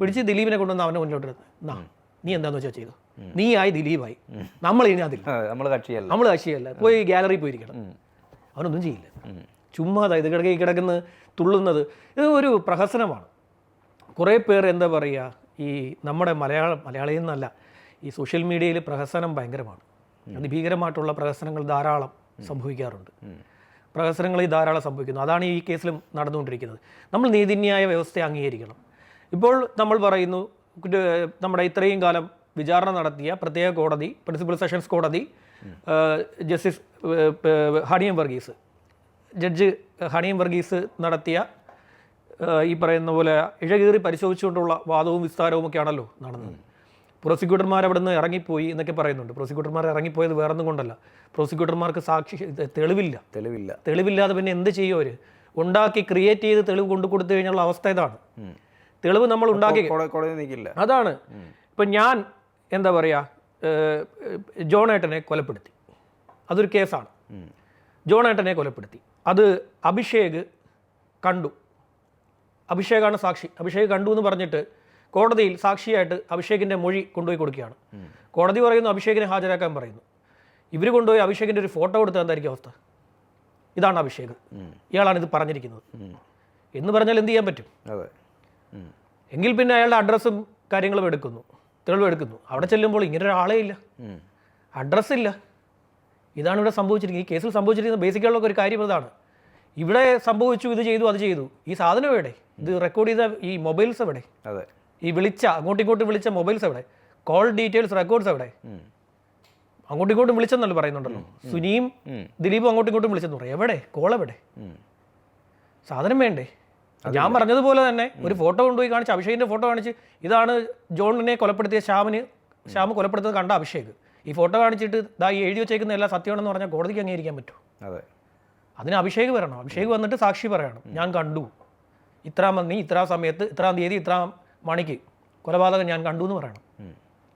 [SPEAKER 2] പിടിച്ച് ദിലീപിനെ കൊണ്ടുവന്ന് അവനെ മുന്നോട്ട് നാ നീ എന്താന്ന് വെച്ചാൽ ചെയ്തു നീ ആയി ദിലീപായി. നമ്മൾ ഇനി അതിൽ
[SPEAKER 1] നമ്മൾ കക്ഷിയല്ല.
[SPEAKER 2] നമ്മൾ കക്ഷിയല്ല. പോയി ഗാലറി പോയിരിക്കണം. അവനൊന്നും ചെയ്യില്ല. ചുമ്മാ ദാ ഇത് കിടക്കി കിടക്കുന്ന തുള്ളുന്നത്. ഇത് ഒരു പ്രഹസനമാണ്. കുറേ പേർ എന്താ പറയുക ഈ നമ്മുടെ മലയാള മലയാളിയിൽ നിന്നല്ല ഈ സോഷ്യൽ മീഡിയയിൽ പ്രഹസനം ഭയങ്കരമാണ്. അതിഭീകരമായിട്ടുള്ള പ്രഹസനങ്ങൾ ധാരാളം സംഭവിക്കാറുണ്ട്. പ്രഹസനങ്ങൾ ഈ ധാരാളം സംഭവിക്കുന്നു. അതാണ് ഈ കേസിലും നടന്നുകൊണ്ടിരിക്കുന്നത്. നമ്മൾ നീതിന്യായ വ്യവസ്ഥയെ അംഗീകരിക്കണം. ഇപ്പോൾ നമ്മൾ പറയുന്നു നമ്മുടെ ഇത്രയും കാലം വിചാരണ നടത്തിയ പ്രത്യേക കോടതി പ്രിൻസിപ്പൽ സെഷൻസ് കോടതി justice Honey M Varghese. Judge Honey M Varghese നടത്തിയ ഈ പറയുന്ന പോലെ ഇഴകീറി പരിശോധിച്ചുകൊണ്ടുള്ള വാദവും വിസ്താരവും ഒക്കെ ആണല്ലോ നടന്നത്. പ്രോസിക്യൂട്ടർമാർ അവിടെ നിന്ന് ഇറങ്ങിപ്പോയി എന്നൊക്കെ പറയുന്നുണ്ട്. പ്രോസിക്യൂട്ടർമാർ ഇറങ്ങിപ്പോയത് വേറൊന്നും കൊണ്ടല്ല. പ്രോസിക്യൂട്ടർമാർക്ക് സാക്ഷി തെളിവില്ല.
[SPEAKER 1] തെളിവില്ല.
[SPEAKER 2] തെളിവില്ലാതെ പിന്നെ എന്ത് ചെയ്യും അവർ ഉണ്ടാക്കി ക്രിയേറ്റ് ചെയ്ത് തെളിവ് കൊണ്ടു കൊടുത്തു കഴിഞ്ഞുള്ള അവസ്ഥ ഇതാണ്. തെളിവ് നമ്മൾ ഉണ്ടാക്കി അതാണ്. ഇപ്പം ഞാൻ എന്താ പറയുക ജോണേട്ടനെ കൊലപ്പെടുത്തി. അതൊരു കേസാണ്. ജോണേട്ടനെ കൊലപ്പെടുത്തി. അത് അഭിഷേക് കണ്ടു. അഭിഷേകാണ് സാക്ഷി. അഭിഷേക് കണ്ടു എന്ന് പറഞ്ഞിട്ട് കോടതിയിൽ സാക്ഷിയായിട്ട് അഭിഷേകിന്റെ മൊഴി കൊണ്ടുപോയി കൊടുക്കുകയാണ്. കോടതി പറയുന്നു അഭിഷേകിനെ ഹാജരാക്കാൻ പറയുന്നു. ഇവർ കൊണ്ടുപോയി അഭിഷേകിന്റെ ഒരു ഫോട്ടോ കൊടുത്താൽ എന്തായിരിക്കും അവസ്ഥ? ഇതാണ് അഭിഷേക്. ഇയാളാണ് ഇത് പറഞ്ഞിരിക്കുന്നത്. എന്ന് പറഞ്ഞാൽ എന്ത് ചെയ്യാൻ പറ്റും? എങ്കിൽ പിന്നെ അയാളുടെ അഡ്രസ്സും കാര്യങ്ങളും എടുക്കുന്നു. തെളിവ് എടുക്കുന്നു. അവിടെ ചെല്ലുമ്പോൾ ഇങ്ങനെ ഒരാളേ ഇല്ല. അഡ്രസ്സ് ഇല്ല. ഇതാണ് ഇവിടെ സംഭവിച്ചിരിക്കുന്നത്. ഈ കേസിൽ സംഭവിച്ചിരിക്കുന്ന ബേസിക്കായുള്ള ഒരു കാര്യം ഇതാണ്. ഇവിടെ സംഭവിച്ചു ഇത് ചെയ്തു അത് ചെയ്തു. ഈ സാധനം എവിടെ? ഇത് റെക്കോർഡ് ചെയ്ത ഈ മൊബൈൽസ് എവിടെ?
[SPEAKER 1] അതെ.
[SPEAKER 2] ഈ വിളിച്ച അങ്ങോട്ടും ഇങ്ങോട്ടും വിളിച്ച മൊബൈൽസ് എവിടെ? കോൾ ഡീറ്റെയിൽസ് റെക്കോർഡ്സ് എവിടെ. അങ്ങോട്ടും ഇങ്ങോട്ടും വിളിച്ചെന്നല്ലോ പറയുന്നുണ്ടല്ലോ. സുനിയും. ദിലീപും അങ്ങോട്ടും ഇങ്ങോട്ടും വിളിച്ചെന്ന് പറയും. എവിടെ? കോൾ എവിടെ? സാധനം വേണ്ടേ? ഞാൻ പറഞ്ഞതുപോലെ തന്നെ ഒരു ഫോട്ടോ കൊണ്ടുപോയി കാണിച്ച് അഭിഷേകിന്റെ ഫോട്ടോ കാണിച്ച് ഇതാണ് ജോണിനെ കൊലപ്പെടുത്തിയ ശ്യാമിന് ശ്യാം കൊലപ്പെടുത്തുന്നത് കണ്ട അഭിഷേക്. ഈ ഫോട്ടോ കാണിച്ചിട്ട് ദാ ഈ എഴുതി വെച്ചേക്കുന്ന എല്ലാ സത്യമാണെന്ന് പറഞ്ഞാൽ കോടതിക്ക് അംഗീകരിക്കാൻ പറ്റും.
[SPEAKER 1] അതെ.
[SPEAKER 2] അതിന് അഭിഷേക് വരണം. അഭിഷേക് വന്നിട്ട് സാക്ഷി പറയണം. ഞാൻ കണ്ടു. ഇത്ര മന്നി ഇത്ര സമയത്ത് ഇത്രാം തീയതി ഇത്രാം മണിക്ക് കൊലപാതകം ഞാൻ കണ്ടു എന്ന് പറയണം.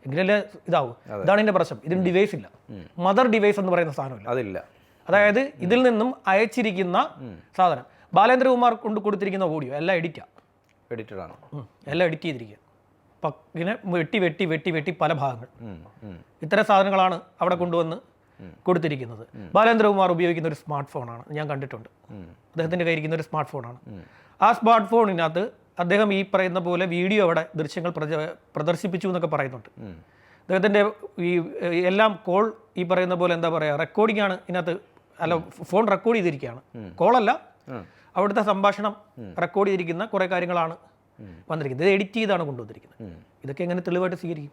[SPEAKER 2] എങ്കിലല്ലേ ഇതാവും. ഇതാണ് എന്റെ പ്രശ്നം. ഇതിന് ഡിവൈസ് ഇല്ല. മദർ ഡിവൈസ് എന്ന് പറയുന്ന സാധനമില്ല.
[SPEAKER 1] അതില്ല.
[SPEAKER 2] അതായത് ഇതിൽ നിന്നും അയച്ചിരിക്കുന്ന സാധനം. ബാലേന്ദ്രകുമാർ കൊണ്ട് കൊടുത്തിരിക്കുന്ന ഓഡിയോ എല്ലാം എഡിറ്റാ.
[SPEAKER 1] എഡിറ്റഡ് ആണ്
[SPEAKER 2] എല്ലാം എഡിറ്റ് ചെയ്തിരിക്കുക പിന്നെ ഇങ്ങനെ വെട്ടി വെട്ടി വെട്ടി വെട്ടി പല ഭാഗങ്ങൾ. ഇത്തരം സാധനങ്ങളാണ് അവിടെ കൊണ്ടുവന്ന് കൊടുത്തിരിക്കുന്നത്. ബാലേന്ദ്രകുമാർ ഉപയോഗിക്കുന്ന ഒരു സ്മാർട്ട് ഫോണാണ് ഞാൻ കണ്ടിട്ടുണ്ട്. അദ്ദേഹത്തിന്റെ കയ്യിരിക്കുന്ന ഒരു സ്മാർട്ട് ഫോണാണ് ആ സ്മാർട്ട് ഫോണിനകത്ത് അദ്ദേഹം ഈ പറയുന്ന പോലെ വീഡിയോ അവിടെ ദൃശ്യങ്ങൾ പ്രച- പ്രദർശിപ്പിച്ചു എന്നൊക്കെ പറയുന്നുണ്ട്. അദ്ദേഹത്തിന്റെ ഈ എല്ലാം കോൾ ഈ പറയുന്ന പോലെ എന്താ പറയുക റെക്കോർഡിംഗ് ആണ് ഇതിനകത്ത് അല്ല ഫോൺ റെക്കോർഡ് ചെയ്തിരിക്കുകയാണ്. കോളല്ല അവിടുത്തെ സംഭാഷണം റെക്കോർഡ് ചെയ്തിരിക്കുന്ന കുറേ കാര്യങ്ങളാണ് വന്നിരിക്കുന്നത്. ഇത് എഡിറ്റ് ചെയ്താണ് കൊണ്ടുവന്നിരിക്കുന്നത്. ഇതൊക്കെ എങ്ങനെ തെളിവായിട്ട് സ്വീകരിക്കും?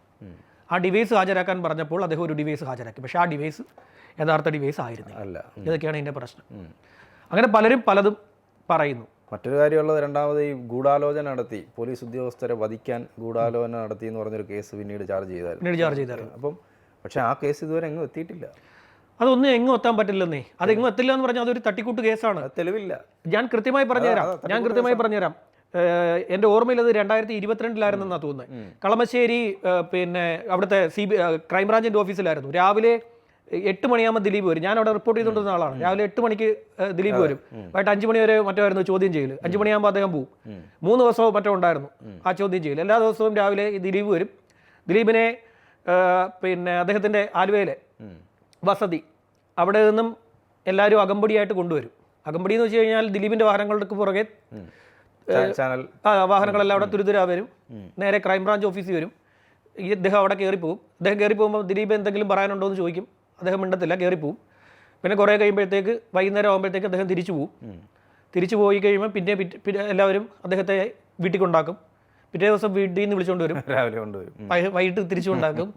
[SPEAKER 2] ആ ഡിവൈസ് ഹാജരാക്കാൻ പറഞ്ഞപ്പോൾ അദ്ദേഹം ഒരു ഡിവൈസ് ഹാജരാക്കി. പക്ഷെ ആ ഡിവൈസ് യഥാർത്ഥ ഡിവൈസ് ആയിരുന്നു
[SPEAKER 1] അല്ല.
[SPEAKER 2] ഇതൊക്കെയാണ് ഇതിന്റെ പ്രശ്നം. അങ്ങനെ പലരും പലതും പറയുന്നു.
[SPEAKER 1] മറ്റൊരു കാര്യമുള്ളത് രണ്ടാമത് ഈ ഗൂഢാലോചന നടത്തി. പോലീസ് ഉദ്യോഗസ്ഥരെ വധിക്കാൻ ഗൂഢാലോചന നടത്തി എന്ന് പറഞ്ഞൊരു കേസ് പിന്നീട് ചാർജ് ചെയ്തായിരുന്നു.
[SPEAKER 2] പിന്നീട് ചാർജ് ചെയ്തായിരുന്നു.
[SPEAKER 1] അപ്പം പക്ഷെ ആ കേസ് ഇതുവരെ എങ്ങും എത്തിയിട്ടില്ല.
[SPEAKER 2] അതൊന്നും എങ്ങും എത്താൻ പറ്റില്ലെന്നേ. അത് എങ്ങും എത്തില്ല എന്ന് പറഞ്ഞാൽ അതൊരു തട്ടിക്കൂട്ട് കേസാണ്.
[SPEAKER 1] തെളിവില്ല.
[SPEAKER 2] ഞാൻ കൃത്യമായി പറഞ്ഞുതരാം ഞാൻ കൃത്യമായി പറഞ്ഞുതരാം എന്റെ ഓർമ്മയിൽ അത് രണ്ടായിരത്തി ഇരുപത്തിരണ്ടിലായിരുന്നെന്നാണ് തോന്നുന്നത് കളമശ്ശേരി പിന്നെ അവിടുത്തെ സി ബി ക്രൈംബ്രാഞ്ചിന്റെ ഓഫീസിലായിരുന്നു. രാവിലെ എട്ട് മണിയാകുമ്പോൾ ദിലീപ് വരും. ഞാൻ അവിടെ റിപ്പോർട്ട് ചെയ്തുകൊണ്ടിരുന്ന ആളാണ്. രാവിലെ എട്ട് മണിക്ക് ദിലീപ് വരും. വൈകിട്ട് അഞ്ച് മണി വരെ മറ്റോ ആയിരുന്നു ചോദ്യം ചെയ്യൽ അഞ്ച് മണിയാകുമ്പോൾ അദ്ദേഹം പോകും മൂന്ന് ദിവസവും മറ്റോ ഉണ്ടായിരുന്നു ആ ചോദ്യം ചെയ്യൽ എല്ലാ ദിവസവും രാവിലെ ദിലീപ് വരും. ദിലീപിനെ പിന്നെ അദ്ദേഹത്തിന്റെ ആലുവയിലെ വസതി. അവിടെ നിന്നും എല്ലാവരും അകമ്പടിയായിട്ട് കൊണ്ടുവരും. അകമ്പടി എന്ന് വെച്ച് കഴിഞ്ഞാൽ ദിലീപിന്റെ വാഹനങ്ങൾക്ക് പുറകെ
[SPEAKER 1] ചാനൽ.
[SPEAKER 2] ആ വാഹനങ്ങളെല്ലാം അവിടെ തുരുതുരാ വരും. നേരെ ക്രൈംബ്രാഞ്ച് ഓഫീസിൽ വരും. ഈ അദ്ദേഹം അവിടെ കയറിപ്പോവും പോകും അദ്ദേഹം കയറി പോകുമ്പോൾ ദിലീപ് എന്തെങ്കിലും പറയാനുണ്ടോ എന്ന് ചോദിക്കും. അദ്ദേഹം മിണ്ടത്തില്ല കയറിപ്പോവും പിന്നെ കുറേ കഴിയുമ്പോഴത്തേക്ക് വൈകുന്നേരം ആകുമ്പോഴത്തേക്ക് അദ്ദേഹം തിരിച്ചു പോവും തിരിച്ചു പോയി കഴിയുമ്പോൾ പിന്നെ പിന്നെ എല്ലാവരും അദ്ദേഹത്തെ വീട്ടിൽ കൊണ്ടാക്കും. പിറ്റേ ദിവസം വീട്ടിൽ നിന്ന് വിളിച്ചുകൊണ്ട് വരും.
[SPEAKER 1] രാവിലെ കൊണ്ടുവരും.
[SPEAKER 2] വൈകിട്ട് തിരിച്ചു കൊണ്ടാക്കും.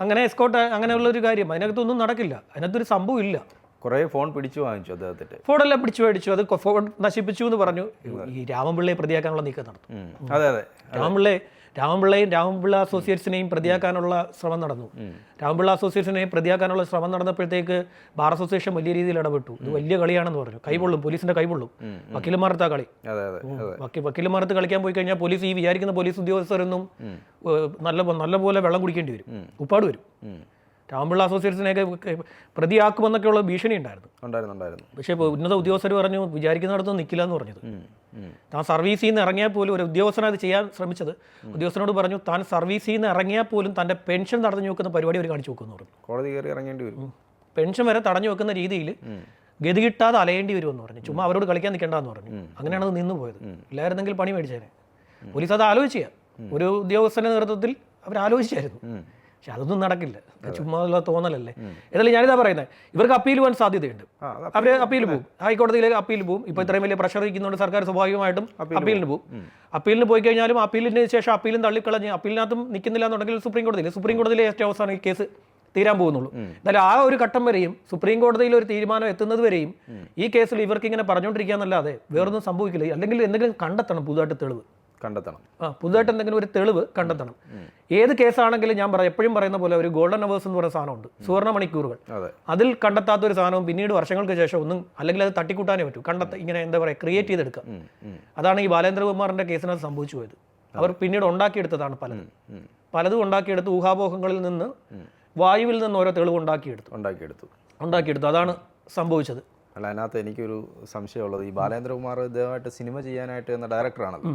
[SPEAKER 2] അങ്ങനെ എസ്കോട്ട് അങ്ങനെയുള്ള ഒരു കാര്യം. അതിനകത്തൊന്നും നടക്കില്ല. അതിനകത്തൊരു സംഭവം ഇല്ല.
[SPEAKER 1] കുറേ ഫോൺ പിടിച്ചു വാങ്ങിച്ചു അദ്ദേഹത്തിന്റെ
[SPEAKER 2] ഫോണെല്ലാം പിടിച്ചു മേടിച്ചു? അത് ഫോൺ നശിപ്പിച്ചു എന്ന് പറഞ്ഞു. ഈ രാമപിള്ളയെ പ്രതിയാക്കാനുള്ള നീക്കം നടത്തും.
[SPEAKER 1] അതെ അതെ.
[SPEAKER 2] രാമപിള്ളയെ രാമപിള്ളയും രാമപിള്ള അസോസിയേറ്റ്സിനെയും പ്രതിയാക്കാനുള്ള ശ്രമം നടന്നു. രാമപിള്ള അസോസിയേഷനെയും പ്രതിയാക്കാനുള്ള ശ്രമം നടന്നപ്പോഴത്തേക്ക് ബാർ അസോസിയേഷൻ വലിയ രീതിയിൽ ഇടപെട്ടു. ഇത് വലിയ കളിയാണെന്ന് പറഞ്ഞു. കൈപൊള്ളും പോലീസിന്റെ കൈപൊള്ളും വക്കീലുമാർത്ത കളി.
[SPEAKER 1] അതെ അതെ അതെ.
[SPEAKER 2] വക്കീ വക്കീലന്മാർത്ത് കളിക്കാൻ പോയി കഴിഞ്ഞാൽ പോലീസ് ഈ വിചാരിക്കുന്ന പോലീസ് ഉദ്യോഗസ്ഥരൊന്നും നല്ല നല്ല പോലെ വെള്ളം കുടിക്കേണ്ടി വരും. ഉപ്പാട് വരും.
[SPEAKER 1] ഉം.
[SPEAKER 2] രാമപിള്ള അസോസിയേഷനെയൊക്കെ പ്രതിയാക്കുമെന്നൊക്കെയുള്ള ഭീഷണി ഉണ്ടായിരുന്നു.
[SPEAKER 1] ഉണ്ടായിരുന്നു
[SPEAKER 2] പക്ഷേ ഇപ്പോൾ ഉന്നത ഉദ്യോഗസ്ഥർ പറഞ്ഞു വിചാരിക്കുന്നിടത്തൊന്നും നിൽക്കില്ല എന്ന് പറഞ്ഞത്. താൻ സർവീസിൽ നിന്ന് ഇറങ്ങിയാൽ പോലും ഒരു ഉദ്യോഗസ്ഥനത് ചെയ്യാൻ ശ്രമിച്ചത് ഉദ്യോഗസ്ഥനോട് പറഞ്ഞു താൻ സർവീസിൽ നിന്ന് ഇറങ്ങിയാൽ പോലും തന്റെ പെൻഷൻ തടഞ്ഞു വെക്കുന്ന പരിപാടി അവർ കാണിച്ചു വെക്കുമെന്ന് പറഞ്ഞു.
[SPEAKER 1] കോടതി കയറി ഇറങ്ങേണ്ടി വരും.
[SPEAKER 2] പെൻഷൻ വരെ തടഞ്ഞു വെക്കുന്ന രീതിയിൽ ഗതി കിട്ടാതെ അലയേണ്ടി വരുമെന്ന് പറഞ്ഞു. ചുമ്മാ അവരോട് കളിക്കാൻ നിൽക്കേണ്ടെന്ന് പറഞ്ഞു. അങ്ങനെയാണ് അത് നിന്ന് പോയത്. ഇല്ലായിരുന്നെങ്കിൽ പണി മേടിച്ചേനെ. പോലീസ് അത് ആലോചിച്ചു ഒരു ഉദ്യോഗസ്ഥന്റെ നേതൃത്വത്തിൽ അവർ ആലോചിച്ചായിരുന്നു പക്ഷെ അതൊന്നും നടക്കില്ല. ചുമ്മാ തോന്നലല്ലേ. എന്നാലും ഞാനിതാ പറയുന്നത് ഇവർക്ക് അപ്പീൽ പോകാൻ സാധ്യതയുണ്ട്. അവർ അപ്പീൽ പോകും. ഹൈക്കോടതിയിലേക്ക് അപ്പീൽ പോകും ഇപ്പോൾ ഇത്രയും വലിയ പ്രഷർ ഇരിക്കുന്നതുകൊണ്ട് സർക്കാർ സ്വാഭാവികമായിട്ടും അപ്പീലിന് പോകും അപ്പീലിന് പോയി കഴിഞ്ഞാലും അപ്പീലിന് ശേഷം അപ്പീലും തള്ളിക്കളഞ്ഞ് അപ്പീലിനകത്തും നിൽക്കുന്നില്ല എന്നുണ്ടെങ്കിൽ സുപ്രീം കോടതിയിൽ സുപ്രീം കോടതിയിലെ ഏറ്റവും അവസാനം ഈ കേസ് തീരാൻ പോകുന്നുള്ളൂ. എന്നാലും ആ ഒരു ഘട്ടം വരെയും സുപ്രീം കോടതിയിൽ ഒരു തീരുമാനം എത്തുന്നത് വരെയും ഈ കേസിൽ ഇവർക്ക് ഇങ്ങനെ പറഞ്ഞുകൊണ്ടിരിക്കുക എന്നല്ലാതെ വേറൊന്നും സംഭവിക്കില്ല. അല്ലെങ്കിൽ എന്തെങ്കിലും കണ്ടെത്തണം പുതുതായിട്ട് തെളിവ്.
[SPEAKER 1] കണ്ടെത്തണം.
[SPEAKER 2] ആ പുതുതായിട്ട് എന്തെങ്കിലും ഒരു തെളിവ് കണ്ടെത്തണം. ഏത് കേസാണെങ്കിലും ഞാൻ പറയാം എപ്പോഴും പറയുന്ന പോലെ ഒരു ഗോൾഡൻ അവേഴ്സ് എന്ന് പറയുന്ന സാധനമുണ്ട് സുവർണ മണിക്കൂറുകൾ.
[SPEAKER 1] അതെ.
[SPEAKER 2] അതിൽ കണ്ടെത്താത്ത ഒരു സാധനവും പിന്നീട് വർഷങ്ങൾക്ക് ശേഷം ഒന്നും അല്ലെങ്കിൽ അത് തട്ടിക്കൂട്ടാനേ പറ്റൂ. കണ്ടെത്ത ഇങ്ങനെ എന്താ പറയുക ക്രിയേറ്റ് ചെയ്തെടുക്കുക. അതാണ് ഈ ബാലേന്ദ്രകുമാറിന്റെ കേസിനകത്ത് സംഭവിച്ചു പോയത്. അവർ പിന്നീട് ഉണ്ടാക്കിയെടുത്തതാണ് പലതും. പലതും ഉണ്ടാക്കിയെടുത്ത് ഊഹാപോഹങ്ങളിൽ നിന്ന് വായുവിൽ നിന്ന് ഓരോ തെളിവ് ഉണ്ടാക്കിയെടുത്തു.
[SPEAKER 1] ഉണ്ടാക്കിയെടുത്തു.
[SPEAKER 2] ഉണ്ടാക്കിയെടുത്തു. അതാണ് സംഭവിച്ചത്.
[SPEAKER 1] അല്ല അതിനകത്ത് എനിക്കൊരു സംശയമുള്ളത്. ഈ ബാലേന്ദ്രകുമാർ ഇദ്ദേഹമായിട്ട് സിനിമ ചെയ്യാനായിട്ട് എന്ന ഡയറക്ടറാണല്ലോ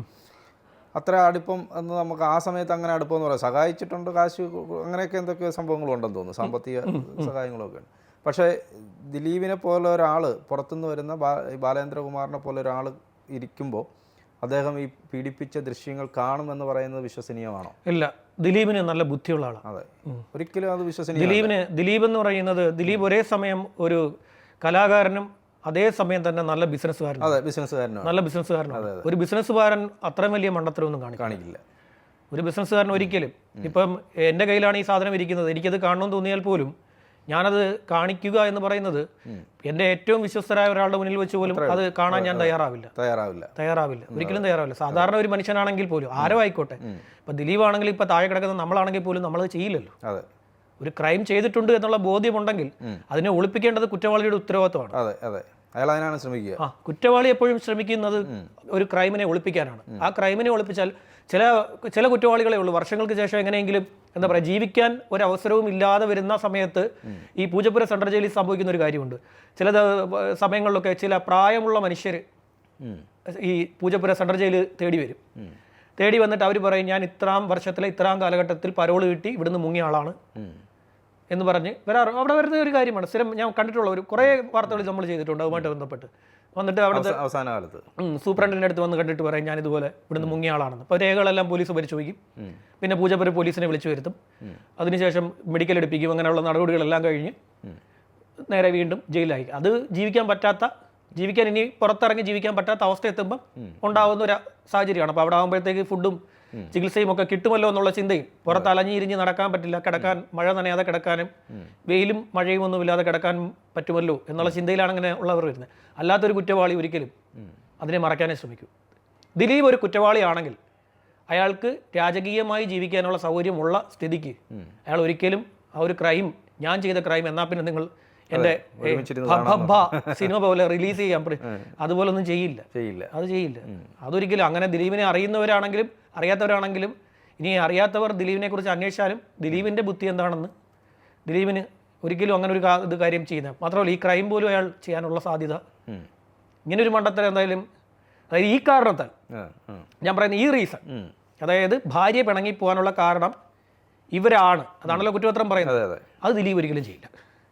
[SPEAKER 1] അത്ര അടുപ്പം എന്ന് നമുക്ക് ആ സമയത്ത് അങ്ങനെ അടുപ്പം എന്ന് പറയാം. സഹായിച്ചിട്ടുണ്ട് കാശ് അങ്ങനെയൊക്കെ എന്തൊക്കെ സംഭവങ്ങളുണ്ടെന്ന് തോന്നുന്നു. സാമ്പത്തിക സഹായങ്ങളൊക്കെ ഉണ്ട് പക്ഷേ ദിലീപിനെ പോലെ ഒരാൾ പുറത്തുനിന്ന് വരുന്ന ബാ- ബാലേന്ദ്രകുമാറിനെ പോലെ ഒരാൾ ഇരിക്കുമ്പോൾ അദ്ദേഹം ഈ പീഡിപ്പിച്ച ദൃശ്യങ്ങൾ കാണുമെന്ന് പറയുന്നത് വിശ്വസനീയമാണോ?
[SPEAKER 2] ഇല്ല. ദിലീപിന് നല്ല ബുദ്ധിയുള്ള ആളാണ്
[SPEAKER 1] അതെ. ഒരിക്കലും അത് വിശ്വസനീയ
[SPEAKER 2] ദിലീപിന് ദിലീപ് എന്ന് പറയുന്നത് ദിലീപ് ഒരേ സമയം ഒരു കലാകാരനും അതേ സമയം തന്നെ നല്ല ബിസിനസ്സുകാരൻ
[SPEAKER 1] അതെ ബിസിനസ്സുകാരനാണ്
[SPEAKER 2] നല്ല ബിസിനസ്സുകാരനാണ് ഒരു ബിസിനസ്സുകാരൻ അത്രയും വലിയ മണ്ടത്തരമൊന്നും കാണിക്കും
[SPEAKER 1] കാണിക്കില്ല.
[SPEAKER 2] ഒരു ബിസിനസ്സുകാരൻ ഒരിക്കലും. ഇപ്പം എന്റെ കയ്യിലാണ് ഈ സാധനം ഇരിക്കുന്നത്. എനിക്കത് കാണണമെന്ന് തോന്നിയാൽ പോലും ഞാനത് കാണിക്കുക എന്ന് പറയുന്നത് എന്റെ ഏറ്റവും വിശ്വസ്തരായ ഒരാളുടെ മുന്നിൽ വെച്ച് പോലും അത് കാണാൻ ഞാൻ തയ്യാറാവില്ല.
[SPEAKER 1] തയ്യാറാവില്ല.
[SPEAKER 2] തയ്യാറാവില്ല. ഒരിക്കലും തയ്യാറാവില്ല. സാധാരണ ഒരു മനുഷ്യനാണെങ്കിൽ പോലും ആരോ ആയിക്കോട്ടെ. ഇപ്പൊ ദിലീപ് ആണെങ്കിൽ ഇപ്പൊ താഴെ കിടക്കുന്ന നമ്മളാണെങ്കിൽ പോലും നമ്മളത് ചെയ്യില്ലല്ലോ. ഒരു ക്രൈം ചെയ്തിട്ടുണ്ട് എന്നുള്ള ബോധ്യമുണ്ടെങ്കിൽ അതിനെ ഒളിപ്പിക്കേണ്ടത് കുറ്റവാളിയുടെ ഉത്തരവാദിത്തമാണ്
[SPEAKER 1] അതെ അതെ. അയാൾ അതിനാണ് ശ്രമിക്കുക.
[SPEAKER 2] ആ കുറ്റവാളി എപ്പോഴും ശ്രമിക്കുന്നത് ഒരു ക്രൈമിനെ ഒളിപ്പിക്കാനാണ്. ആ ക്രൈമിനെ ഒളിപ്പിച്ചാൽ ചില ചില കുറ്റവാളികളെ ഉള്ളൂ. വർഷങ്ങൾക്ക് ശേഷം എങ്ങനെയെങ്കിലും എന്താ പറയുക ജീവിക്കാൻ ഒരു അവസരവും ഇല്ലാതെ വരുന്ന സമയത്ത് ഈ പൂജപ്പുര സെൻട്രൽ ജയിലിൽ സംഭവിക്കുന്ന ഒരു കാര്യമുണ്ട്. ചില സമയങ്ങളിലൊക്കെ ചില പ്രായമുള്ള മനുഷ്യർ ഈ പൂജപ്പുര സെൻട്രൽ ജയിൽ തേടി വരും. തേടി വന്നിട്ട് അവർ പറയും ഞാൻ ഇത്രാം വർഷത്തിലെ ഇത്രാം കാലഘട്ടത്തിൽ പരോൾ കിട്ടി ഇവിടുന്ന് മുങ്ങിയ ആളാണ്. എന്ന് പറഞ്ഞ് വരാറ്. അവിടെ വരുന്ന ഒരു കാര്യമാണ്. സ്ഥിരം ഞാൻ കണ്ടിട്ടുള്ള ഒരു കുറേ വാർത്തകൾ നമ്മൾ ചെയ്തിട്ടുണ്ട് അതുമായിട്ട് ബന്ധപ്പെട്ട്. വന്നിട്ട് അവിടുത്തെ
[SPEAKER 1] അവസാന കാലത്ത്.
[SPEAKER 2] സൂപ്രണ്ടിന്റെ അടുത്ത് വന്ന് കണ്ടിട്ട് പറയും ഞാൻ ഇതുപോലെ ഇവിടുന്ന് മുങ്ങിയ ആളാണെന്ന്. അപ്പോൾ രേഖകളെല്ലാം പോലീസ് പരിശോധിക്കും. പിന്നെ പൂജപ്പുര പോലീസിനെ വിളിച്ചു വരുത്തും. അതിനുശേഷം മെഡിക്കൽ എടുപ്പിക്കും. അങ്ങനെയുള്ള നടപടികളെല്ലാം കഴിഞ്ഞ് നേരെ വീണ്ടും ജയിലായി അത് ജീവിക്കാൻ പറ്റാത്ത ജീവിക്കാൻ ഇനി പുറത്തിറങ്ങി ജീവിക്കാൻ പറ്റാത്ത അവസ്ഥ എത്തുമ്പം ഉണ്ടാകുന്ന ഒരു സാഹചര്യമാണ്. അപ്പോൾ അവിടെ ആകുമ്പോഴത്തേക്ക് ഫുഡും ചികിത്സയും ഒക്കെ കിട്ടുമല്ലോ എന്നുള്ള ചിന്തയും പുറത്ത് അലഞ്ഞിരിഞ്ഞ് നടക്കാൻ പറ്റില്ല. കിടക്കാൻ മഴ നനയാതെ കിടക്കാനും വെയിലും മഴയും ഒന്നും ഇല്ലാതെ കിടക്കാൻ പറ്റുമല്ലോ എന്നുള്ള ചിന്തയിലാണ് അങ്ങനെ ഉള്ളവർ വരുന്നത്. അല്ലാത്തൊരു കുറ്റവാളി ഒരിക്കലും അതിനെ മറയ്ക്കാനേ ശ്രമിക്കൂ. ദിലീപ് ഒരു കുറ്റവാളിയാണെങ്കിൽ അയാൾക്ക് രാജകീയമായി ജീവിക്കാനുള്ള സൗകര്യമുള്ള സ്ഥിതിക്ക് അയാൾ ഒരിക്കലും ആ ഒരു ക്രൈം ഞാൻ ചെയ്ത ക്രൈം എന്നാ പിന്നെ നിങ്ങൾ എന്റെ സിനിമ പോലെ റിലീസ് ചെയ്യാൻ അതുപോലൊന്നും ചെയ്യില്ല.
[SPEAKER 1] ചെയ്യില്ല.
[SPEAKER 2] അത് ചെയ്യില്ല. അതൊരിക്കലും അങ്ങനെ ദിലീപിനെ അറിയുന്നവരാണെങ്കിലും അറിയാത്തവരാണെങ്കിലും ഇനി അറിയാത്തവർ ദിലീപിനെ കുറിച്ച് അന്വേഷിച്ചാലും ദിലീപിന്റെ ബുദ്ധി എന്താണെന്ന് ദിലീപിന് ഒരിക്കലും അങ്ങനെ ഒരു ഇത് കാര്യം ചെയ്യുന്നത് മാത്രമല്ല ഈ ക്രൈം പോലും അയാൾ ചെയ്യാനുള്ള സാധ്യത.
[SPEAKER 1] ഇങ്ങനെ
[SPEAKER 2] ഇങ്ങനൊരു മണ്ടത്തരം എന്തായാലും അതായത് ഈ കാരണത്താൽ. ഞാൻ പറയുന്ന ഈ റീസൺ അതായത് ഭാര്യ പിണങ്ങി പോകാനുള്ള കാരണം ഇവരാണ്. അതാണല്ലോ കുറ്റപത്രം പറയുന്നത്.
[SPEAKER 1] അത്
[SPEAKER 2] ദിലീപ് ഒരിക്കലും ചെയ്യില്ല.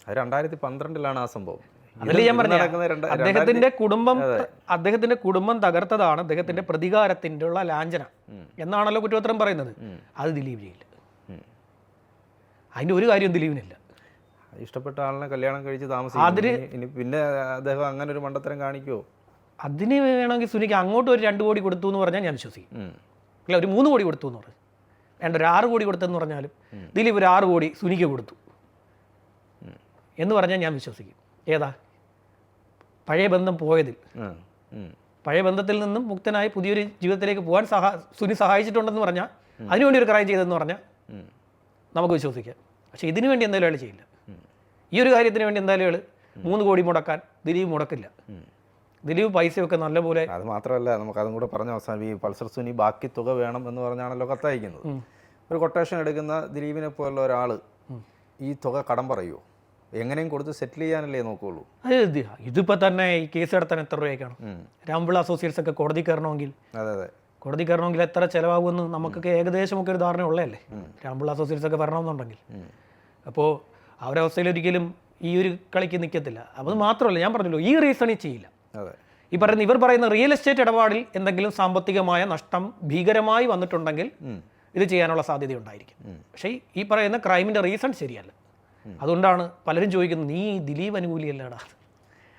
[SPEAKER 1] അത് രണ്ടായിരത്തി പന്ത്രണ്ടിലാണ് ആ സംഭവം.
[SPEAKER 2] അതല്ലേ ഞാൻ
[SPEAKER 1] പറഞ്ഞു
[SPEAKER 2] പറഞ്ഞത് അദ്ദേഹത്തിന്റെ കുടുംബം അദ്ദേഹത്തിന്റെ കുടുംബം തകർത്തതാണ് അദ്ദേഹത്തിന്റെ പ്രതികാരത്തിന്റെ ഉള്ള ലാഞ്ചന. എന്നാണല്ലോ കുറ്റപത്രം പറയുന്നത്. അത് ദിലീപ് ചെയ്യില്ല. അതിന്റെ ഒരു കാര്യം ദിലീപിനില്ല.
[SPEAKER 1] ഇഷ്ടപ്പെട്ട ആളിനെ കല്യാണം കഴിച്ച് താമസിക്കും പിന്നെ അദ്ദേഹം അങ്ങനെ ഒരു മണ്ടത്തരം കാണിക്കോ
[SPEAKER 2] അതിന് വേണമെങ്കിൽ സുനിക്ക് അങ്ങോട്ട് ഒരു രണ്ട് കോടി കൊടുത്തു എന്ന് പറഞ്ഞാൽ ഞാൻ വിശ്വസിക്കും. അല്ല ഒരു മൂന്ന് കോടി കൊടുത്തു എന്ന് പറഞ്ഞു വേണ്ട ഒരു ആറ് കോടി കൊടുത്തെന്ന് പറഞ്ഞാലും ദിലീപ് ഒരു ആറ് കോടി സുനിക്ക് കൊടുത്തു. എന്ന് പറഞ്ഞാൽ ഞാൻ വിശ്വസിക്കും. ഏതാ? പഴയ ബന്ധം പോയതിൽ. പഴയ ബന്ധത്തിൽ നിന്നും മുക്തനായി പുതിയൊരു ജീവിതത്തിലേക്ക് പോകാൻ സഹാ സുനി സഹായിച്ചിട്ടുണ്ടെന്ന് പറഞ്ഞാൽ അതിനുവേണ്ടി ഒരു ക്രൈം ചെയ്തെന്ന് പറഞ്ഞാൽ. നമുക്ക് വിശ്വസിക്കാം. പക്ഷേ ഇതിനു വേണ്ടി എന്തായാലും അയാൾ ചെയ്യില്ല. ഈ ഒരു കാര്യത്തിന് വേണ്ടി എന്തായാലും അയാൾ മൂന്ന് കോടി മുടക്കാൻ ദിലീപ് മുടക്കില്ല. ദിലീപ് പൈസയൊക്കെ നല്ല പോലെ
[SPEAKER 1] അത് മാത്രമല്ല നമുക്ക് അതും കൂടെ പറഞ്ഞ അവസാനം ഈ പൾസർ സുനി ബാക്കി തുക വേണം എന്ന് പറഞ്ഞാണല്ലോ കത്തയക്കുന്നത്. ഒരു കൊട്ടേഷൻ എടുക്കുന്ന ദിലീപിനെ പോലുള്ള ഒരാൾ ഈ തുക കടം പറയുമോ എങ്ങനെയും കൊടുത്ത് സെറ്റിൽ ചെയ്യാനല്ലേ നോക്കുള്ളൂ.
[SPEAKER 2] അത് ഇതിപ്പോ ഇതിപ്പോൾ തന്നെ ഈ കേസ് നടത്താൻ എത്ര
[SPEAKER 1] രൂപയൊക്കെയാണ്
[SPEAKER 2] രാംപിള അസോസിയേറ്റ്സ് ഒക്കെ കോടതി കയറണമെങ്കിൽ.
[SPEAKER 1] അതെ അതെ.
[SPEAKER 2] കോടതി കയറണമെങ്കിൽ എത്ര ചിലവാകുമെന്ന് നമുക്കൊക്കെ ഏകദേശം ഒക്കെ ഒരു ധാരണ ഉള്ളതല്ലേ? രാംപിള അസോസിയേറ്റ്സ് ഒക്കെ വരണമെന്നുണ്ടെങ്കിൽ. അപ്പോൾ അവരവസ്ഥയിൽ ഒരിക്കലും ഈ ഒരു കളിക്ക് നിൽക്കത്തില്ല അത് മാത്രമല്ല ഞാൻ പറഞ്ഞല്ലോ ഈ റീസണിൽ ചെയ്യില്ല. ഈ പറയുന്ന ഇവർ പറയുന്ന റിയൽ എസ്റ്റേറ്റ് ഇടപാടിൽ എന്തെങ്കിലും സാമ്പത്തികമായ നഷ്ടം ഭീകരമായി വന്നിട്ടുണ്ടെങ്കിൽ ഇത് ചെയ്യാനുള്ള സാധ്യത ഉണ്ടായിരിക്കും പക്ഷേ ഈ- ഈ പറയുന്ന ക്രൈമിന്റെ റീസൺ ശരിയല്ല. അതുകൊണ്ടാണ് പലരും ചോദിക്കുന്നത് നീ ദിലീപ് അനുകൂലിയല്ലടാ?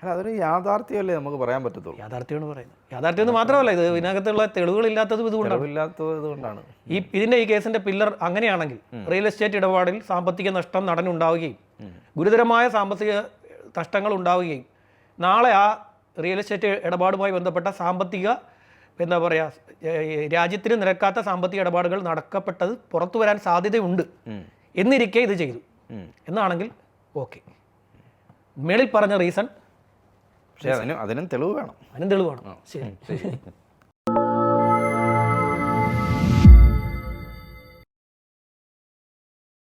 [SPEAKER 1] അതൊരു യാഥാർത്ഥ്യമല്ലേ നമുക്ക് പറയാൻ പറ്റത്തുള്ളൂ.
[SPEAKER 2] യാഥാർത്ഥ്യമാണ് പറയുന്നത്. യാഥാർത്ഥ്യം എന്ന് മാത്രമല്ല ഇത് ഇതിനകത്തുള്ള തെളിവുകളില്ലാത്തതും ഇതുകൊണ്ടാണ്. ഈ ഇതിന്റെ ഈ കേസിന്റെ പില്ലർ അങ്ങനെയാണെങ്കിൽ റിയൽ എസ്റ്റേറ്റ് ഇടപാടിൽ സാമ്പത്തിക നഷ്ടം നടനുണ്ടാവുകയും ഗുരുതരമായ സാമ്പത്തിക നഷ്ടങ്ങൾ ഉണ്ടാവുകയും നാളെ ആ റിയൽ എസ്റ്റേറ്റ് ഇടപാടുമായി ബന്ധപ്പെട്ട സാമ്പത്തിക എന്താ പറയുക രാജ്യത്തിന് നിരക്കാത്ത സാമ്പത്തിക ഇടപാടുകൾ നടക്കപ്പെട്ടത് പുറത്തു വരാൻ സാധ്യതയുണ്ട്. എന്നിരിക്കെ ഇത് ചെയ്തു. എന്നാണെങ്കിൽ ഓക്കെ. മേളിൽ പറഞ്ഞ റീസൺ
[SPEAKER 1] പക്ഷേ അതിന് അതിനും തെളിവ് വേണം.
[SPEAKER 2] അതിനും തെളിവ് വേണം. ശരി.